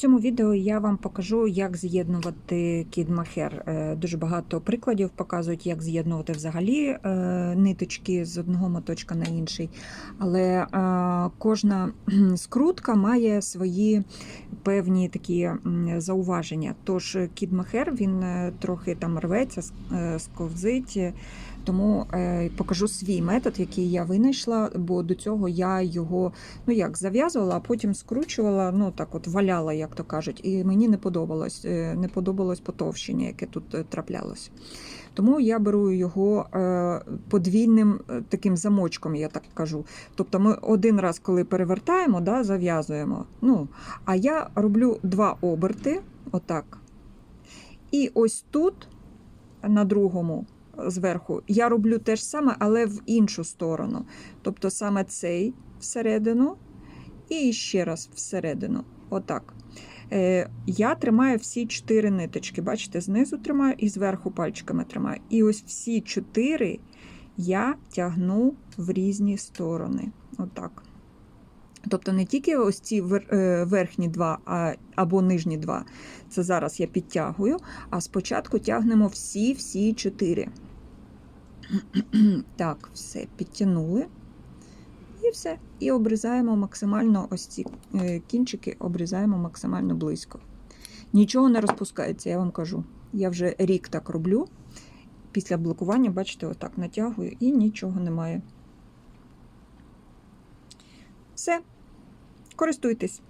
цьому відео я вам покажу, як з'єднувати кідмахер. Е, Дуже багато прикладів показують, як з'єднувати взагалі е, ниточки з одного моточка на інший. Але е, кожна скрутка має свої певні такі зауваження. Тож кідмахер він трохи там рветься, сковзить. Тому покажу свій метод, який я винайшла, бо до цього я його ну як зав'язувала, а потім скручувала, ну так от валяла, як то кажуть, і мені не подобалось, е, не подобалось потовщення, яке тут е, траплялось. Тому я беру його е, подвійним таким замочком, я так кажу. Тобто ми один раз, коли перевертаємо, да, зав'язуємо. Ну, а я роблю два оберти, отак. І ось тут, на другому, зверху, я роблю те ж саме, але в іншу сторону. Тобто саме цей всередину і ще раз всередину. Отак. Е, я тримаю всі чотири ниточки. Бачите, знизу тримаю і зверху пальчиками тримаю. І ось всі чотири я тягну в різні сторони. Отак. Тобто не тільки ось ці е, верхні два або нижні два. Це зараз я підтягую, а спочатку тягнемо всі-всі чотири. Так, все, підтягнули. І все. І обрізаємо максимально ось ці е, кінчики, обрізаємо максимально близько. Нічого не розпускається, я вам кажу. Я вже рік так роблю. Після блокування, бачите, отак натягую і нічого немає. Все. Користуйтесь.